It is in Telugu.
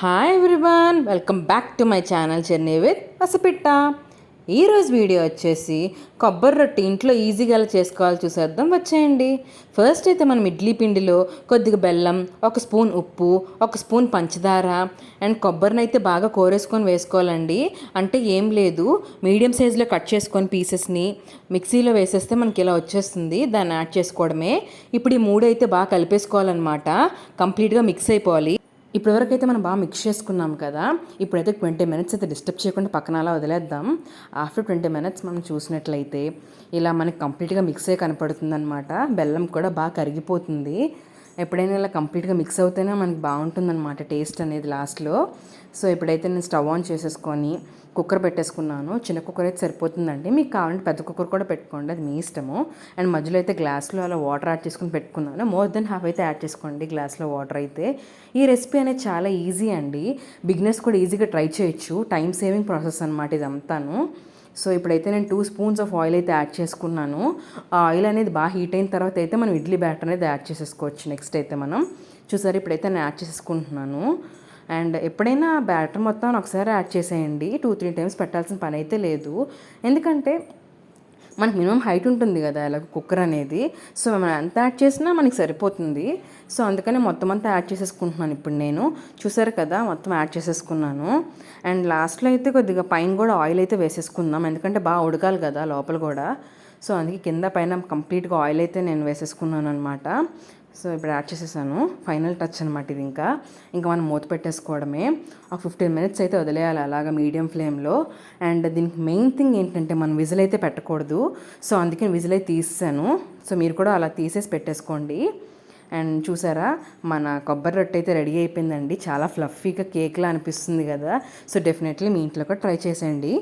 Hi everyone welcome back to my channel Chennai with Pasipitta ఈరోజు వీడియో వచ్చేసి కొబ్బరి రొట్టె ఇంట్లో ఈజీగా ఎలా చేసుకోవాలో చూసేద్దాం వచ్చేయండి. ఫస్ట్ అయితే మనం ఇడ్లీ పిండిలో కొద్దిగా బెల్లం ఒక స్పూన్ ఉప్పు ఒక స్పూన్ పంచదార అండ్ కొబ్బరిని అయితే బాగా కోరేసుకొని వేసుకోవాలండి. అంటే ఏం లేదు మీడియం సైజులో కట్ చేసుకొని పీసెస్ని మిక్సీలో వేసేస్తే మనకి ఇలా వచ్చేస్తుంది దాన్ని యాడ్ చేసుకోవడమే. ఇప్పుడు ఈ మూడు అయితే బాగా కలిపేసుకోవాలన్నమాట. కంప్లీట్గా మిక్స్ అయిపోవాలి. ఇప్పుడు ఎవరికైతే మనం బాగా మిక్స్ చేసుకున్నాం కదా. ఇప్పుడైతే ట్వంటీ మినిట్స్ అయితే డిస్టర్బ్ చేయకుండా పక్కన అలా వదిలేద్దాం. ఆఫ్టర్ ట్వంటీ మినిట్స్ మనం చూసినట్లయితే ఇలా మనకి కంప్లీట్గా మిక్స్ అయ్యి కనపడుతుంది అనమాట బెల్లం కూడా బాగా కరిగిపోతుంది. ఎప్పుడైనా ఇలా కంప్లీట్గా మిక్స్ అవుతేనే మనకి బాగుంటుందన్నమాట టేస్ట్ అనేది లాస్ట్లో. సో ఇప్పుడైతే నేను స్టవ్ ఆన్ చేసేసుకొని కుక్కర్ పెట్టేసుకున్నాను చిన్న కుక్కర్ అయితే సరిపోతుందండి. మీకు కావాలంటే పెద్ద కుక్కర్ కూడా పెట్టుకోండి అది మీ ఇష్టము. అండ్ మధ్యలో అయితే గ్లాస్లో అలా వాటర్ యాడ్ చేసుకుని పెట్టుకున్నాను. మోర్ దెన్ హాఫ్ అయితే యాడ్ చేసుకోండి గ్లాస్లో వాటర్ అయితే. ఈ రెసిపీ అనేది చాలా ఈజీ అండి. బిగినర్స్ కూడా ఈజీగా ట్రై చేయొచ్చు. టైం సేవింగ్ ప్రాసెస్ అనమాట ఇదంతాను. సో ఇప్పుడైతే నేను టూ స్పూన్స్ ఆఫ్ ఆయిల్ అయితే యాడ్ చేసుకున్నాను. ఆ ఆయిల్ అనేది బాగా హీట్ అయిన తర్వాత అయితే మనం ఇడ్లీ బ్యాటర్ అనేది యాడ్ చేసేసుకోవచ్చు నెక్స్ట్ అయితే మనం. చూసారు ఇప్పుడైతే నేను యాడ్ చేసుకుంటున్నాను అండ్ ఎప్పుడైనా బ్యాటర్ మొత్తం ఒకసారి యాడ్ చేసేయండి. టూ త్రీ టైమ్స్ పెట్టాల్సిన పని అయితే లేదు. ఎందుకంటే మనకి మినిమం హైట్ ఉంటుంది కదా ఇలా కుక్కర్ అనేది. సో మనం ఎంత యాడ్ చేసినా మనకి సరిపోతుంది. సో అందుకని మొత్తం అంతా యాడ్ చేసేసుకుంటున్నాను ఇప్పుడు నేను. చూసారు కదా మొత్తం యాడ్ చేసేసుకున్నాను. అండ్ లాస్ట్లో అయితే కొద్దిగా పైన కూడా ఆయిల్ అయితే వేసేసుకుందాం. ఎందుకంటే బాగా ఉడకాలి కదా లోపల కూడా. సో అందుకే కింద పైన కంప్లీట్గా ఆయిల్ అయితే నేను వేసేసుకున్నాను అనమాట సో ఇప్పుడు యాడ్ చేసేసాను. ఫైనల్ టచ్ అనమాట ఇది ఇంకా. ఇంకా మనం మూత పెట్టేసుకోవడమే. ఒక ఫిఫ్టీన్ మినిట్స్ అయితే వదిలేయాలి అలాగా మీడియం ఫ్లేమ్లో అండ్ దీనికి మెయిన్ థింగ్ ఏంటంటే మనం విజిల్ అయితే పెట్టకూడదు. సో అందుకే విజిల్ అయితే తీసాను సో మీరు కూడా అలా తీసేసి పెట్టేసుకోండి. అండ్ చూసారా? మన కొబ్బరి రొట్టె అయితే రెడీ అయిపోయిందండి. చాలా ఫ్లఫీగా కేక్లా అనిపిస్తుంది కదా. సో డెఫినెట్లీ మీ ఇంట్లో కూడా ట్రై చేసేయండి.